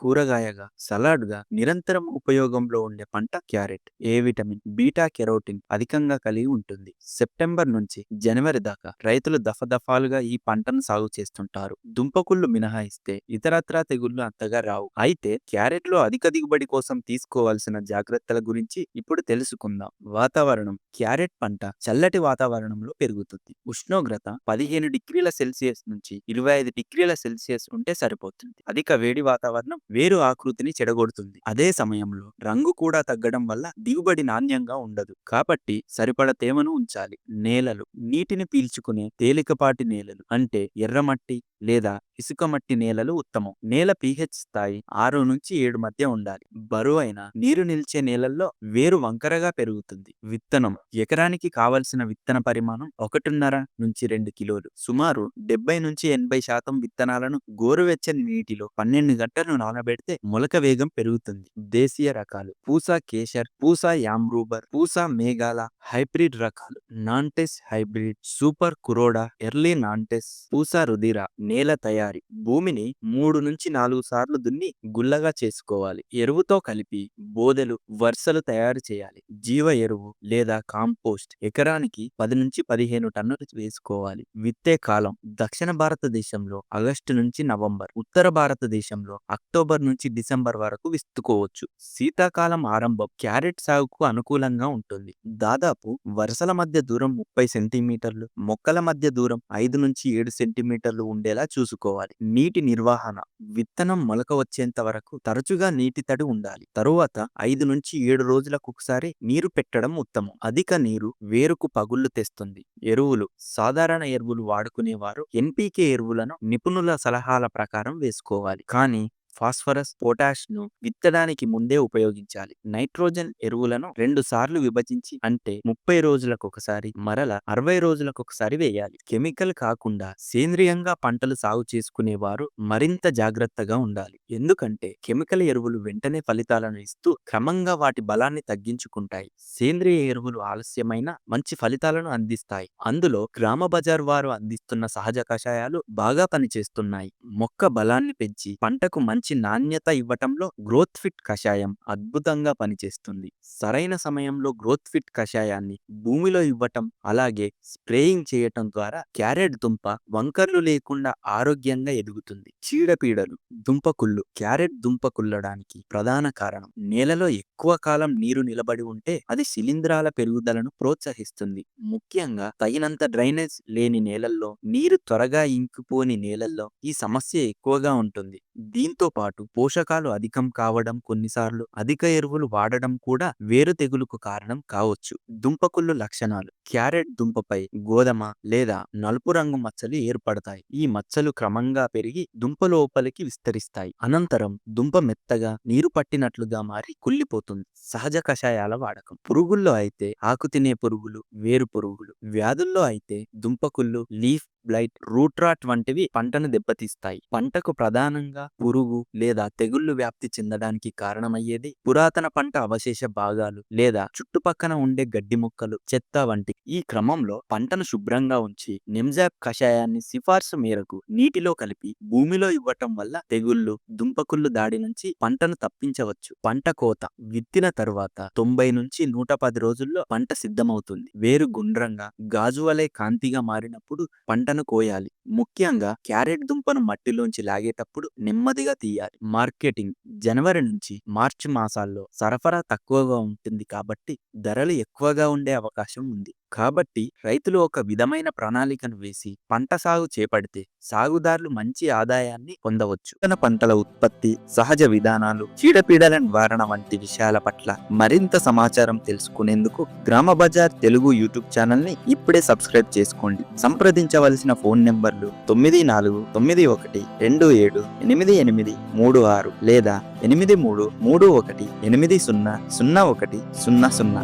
కూరగాయగా సలాడ్గా నిరంతరం ఉపయోగంలో ఉండే పంట carrot. A vitamin beta carotene అధికంగా కలిగి ఉంటుంది. సెప్టెంబర్ నుంచి జనవరి దాకా రైతులు దఫదఫాలుగా ఈ పంటను సాగు చేస్తుంటారు. దుంపకుళ్ళు మినహాయిస్తే ఇతరత్రా తెగుళ్ళు అంతగా రావు. అయితే క్యారెట్లో అధిక దిగుబడి కోసం తీసుకోవాల్సిన జాగ్రత్తల గురించి ఇప్పుడు తెలుసుకుందాం. వాతావరణం క్యారెట్ పంట చల్లటి వాతావరణంలో పెరుగుతుంది. ఉష్ణోగ్రత పదిహేను డిగ్రీల సెల్సియస్ నుంచి ఇరవై ఐదు డిగ్రీల సెల్సియస్ ఉంటే సరిపోతుంది. అధిక వేడి వాతావరణం వేరు ఆకృతిని చెడగొడుతుంది. అదే సమయంలో రంగు కూడా తగ్గడం వల్ల దిగుబడి నాణ్యంగా ఉండదు. కాబట్టి సరిపడ తేమను ఉంచాలి. నేలలు నీటిని పీల్చుకునే తేలికపాటి నేలలు అంటే ఎర్రమట్టి లేదా ఇసుక మట్టి నేలలు ఉత్తమం. నేల పిహెచ్ స్థాయి ఆరు నుంచి ఏడు మధ్య ఉండాలి. బరువైన నీరు నిలిచే నేలల్లో వేరు వంకరగా పెరుగుతుంది. విత్తనం ఎకరానికి కావలసిన విత్తన పరిమాణం ఒకటిన్నర నుంచి రెండు కిలోలు. సుమారు డెబ్బై నుంచి ఎనభై శాతం విత్తనాలను గోరువెచ్చని నీటిలో పన్నెండు గంటలు నానబెడితే మొలక వేగం పెరుగుతుంది. దేశీయ రకాలు పూసా కేసర్ పూసా యామ్రూబర్ పూసా మేఘాల హైబ్రిడ్ రకాలు Nantes hybrid super Kuroda early Nantes Pusa Rudhira నేల తయారీ భూమిని మూడు నుంచి నాలుగు సార్లు దున్ని గుల్లగా చేసుకోవాలి. ఎరువుతో కలిపి బోదెలు వరుసలు తయారు చేయాలి. జీవ ఎరువు లేదా కాంపోస్ట్ ఎకరానికి పది నుంచి పదిహేను టన్నులు వేసుకోవాలి. విత్తే కాలం దక్షిణ భారతదేశంలో ఆగస్టు నుంచి నవంబర్ ఉత్తర భారతదేశంలో అక్టోబర్ అక్టోబర్ నుంచి డిసెంబర్ వరకు విస్తుకోవచ్చు శీతాకాలం ఆరంభం క్యారెట్ సాగుకు అనుకూలంగా ఉంటుంది. దాదాపు వరుసల మధ్య దూరం ముప్పై సెంటీమీటర్లు మొక్కల మధ్య దూరం ఐదు నుంచి ఏడు సెంటీమీటర్లు ఉండేలా చూసుకోవాలి. నీటి నిర్వహణ విత్తనం మొలక వచ్చేంత వరకు తరచుగా నీటి తడి ఉండాలి. తరువాత ఐదు నుంచి ఏడు రోజులకు ఒకసారి నీరు పెట్టడం ఉత్తమం. అధిక నీరు వేరుకు పగుళ్ళు తెస్తుంది. ఎరువులు సాధారణ ఎరువులు వాడుకునేవారు. ఎన్పీకే ఎరువులను నిపుణుల సలహాల ప్రకారం వేసుకోవాలి. కానీ ఫాస్ఫరస్ పొటాష్ను విత్తడానికి ముందే ఉపయోగించాలి. నైట్రోజన్ ఎరువులను రెండు సార్లు విభజించి అంటే ముప్పై రోజులకు ఒకసారి మరల అరవై రోజులకు ఒకసారి వేయాలి. కెమికల్ కాకుండా సేంద్రియంగా పంటలు సాగు చేసుకునేవారు మరింత జాగ్రత్తగా ఉండాలి. ఎందుకంటే కెమికల్ ఎరువులు వెంటనే ఫలితాలను ఇస్తూ క్రమంగా వాటి బలాన్ని తగ్గించుకుంటాయి. సేంద్రియ ఎరువులు ఆలస్యమైన మంచి ఫలితాలను అందిస్తాయి. అందులో గ్రామ బజార్ వారు అందిస్తున్న సహజ కషాయాలు బాగా పనిచేస్తున్నాయి. మొక్క బలాన్ని పెంచి పంటకు మంచి మంచి నాణ్యత ఇవ్వటంలో గ్రోత్ ఫిట్ కషాయం అద్భుతంగా పనిచేస్తుంది. సరైన సమయంలో గ్రోత్ ఫిట్ కషాయాన్ని భూమిలో ఇవ్వటం అలాగే స్ప్రేయింగ్ చేయటం ద్వారా క్యారెట్ దుంప వంకర్లు లేకుండా ఆరోగ్యంగా ఎదుగుతుంది. చీడపీడలు దుంపకుళ్ళు క్యారెట్ దుంప కుల్లడానికి ప్రధాన కారణం నేలలో ఎక్కువ కాలం నీరు నిలబడి ఉంటే అది శిలీంధ్రాల పెరుగుదలను ప్రోత్సహిస్తుంది. ముఖ్యంగా తగినంత డ్రైనేజ్ లేని నేలల్లో నీరు త్వరగా ఇంకిపోని నేలల్లో ఈ సమస్య ఎక్కువగా ఉంటుంది. దీంతో పాటు పోషకాలు అధికం కావడం కొన్నిసార్లు అధిక ఎరువులు వాడడం కూడా వేరు తెగులుకు కారణం కావచ్చు. దుంపకుళ్ళు లక్షణాలు. క్యారెట్ దుంపపై గోధుమ లేదా నలుపు రంగు మచ్చలు ఏర్పడతాయి. ఈ మచ్చలు క్రమంగా పెరిగి దుంప లోపలికి విస్తరిస్తాయి. అనంతరం దుంప మెత్తగా నీరు పట్టినట్లుగా మారి కుళ్ళిపోతుంది. సహజ కషాయాల వాడకం. పురుగుల్లో అయితే ఆకు తినే పురుగులు వేరు పురుగులు. వ్యాధుల్లో అయితే దుంపకుళ్ళు లీఫ్ బ్లైట్ రూట్ రాట్ వంటివి పంటను దెబ్బతీస్తాయి. పంటకు ప్రధానంగా పురుగు లేదా తెగుళ్ళు వ్యాప్తి చెందడానికి కారణమయ్యేది పురాతన పంట అవశేష భాగాలు లేదా చుట్టుపక్కన ఉండే గడ్డి మొక్కలు చెత్త వంటి ఈ క్రమంలో పంటను శుభ్రంగా ఉంచి నిమ్జాప్ కషాయాన్ని సిఫార్సు మేరకు నీటిలో కలిపి భూమిలో ఇవ్వటం వల్ల తెగుళ్ళు దుంపకుళ్ళు దాడి నుంచి పంటను తప్పించవచ్చు. పంట కోత విత్తిన తరువాత తొంభై నుంచి నూట పది రోజుల్లో పంట సిద్ధమవుతుంది. వేరు గుండ్రంగా గాజు వలె కాంతిగా మారినప్పుడు పంటను కోయాలి. ముఖ్యంగా క్యారెట్ దుంపను మట్టిలోంచి లాగేటప్పుడు నెమ్మదిగా తీయాలి. మార్కెటింగ్ జనవరి నుంచి మార్చి మాసాల్లో సరఫరా తక్కువగా ఉంటుంది కాబట్టి ధరలు ఎక్కువగా ఉండే అవకాశం ఉంది. కాబట్టి రైతులు ఒక విధమైన ప్రణాళికను వేసి పంట సాగు చేపడితే సాగుదారులు మంచి ఆదాయాన్ని పొందవచ్చు. తన పంటల ఉత్పత్తి సహజ విధానాలు చీడపీడల నివారణ వంటి విషయాల పట్ల మరింత సమాచారం తెలుసుకునేందుకు గ్రామ బజార్ తెలుగు యూట్యూబ్ ఛానల్ని ఇప్పుడే సబ్స్క్రైబ్ చేసుకోండి. సంప్రదించవలసిన ఫోన్ నెంబర్లు తొమ్మిది నాలుగు తొమ్మిది ఒకటి రెండు ఏడు ఎనిమిది ఎనిమిది మూడు ఆరు లేదా ఎనిమిది మూడు మూడు ఒకటి ఎనిమిది సున్నా సున్నా ఒకటి సున్నా సున్నా.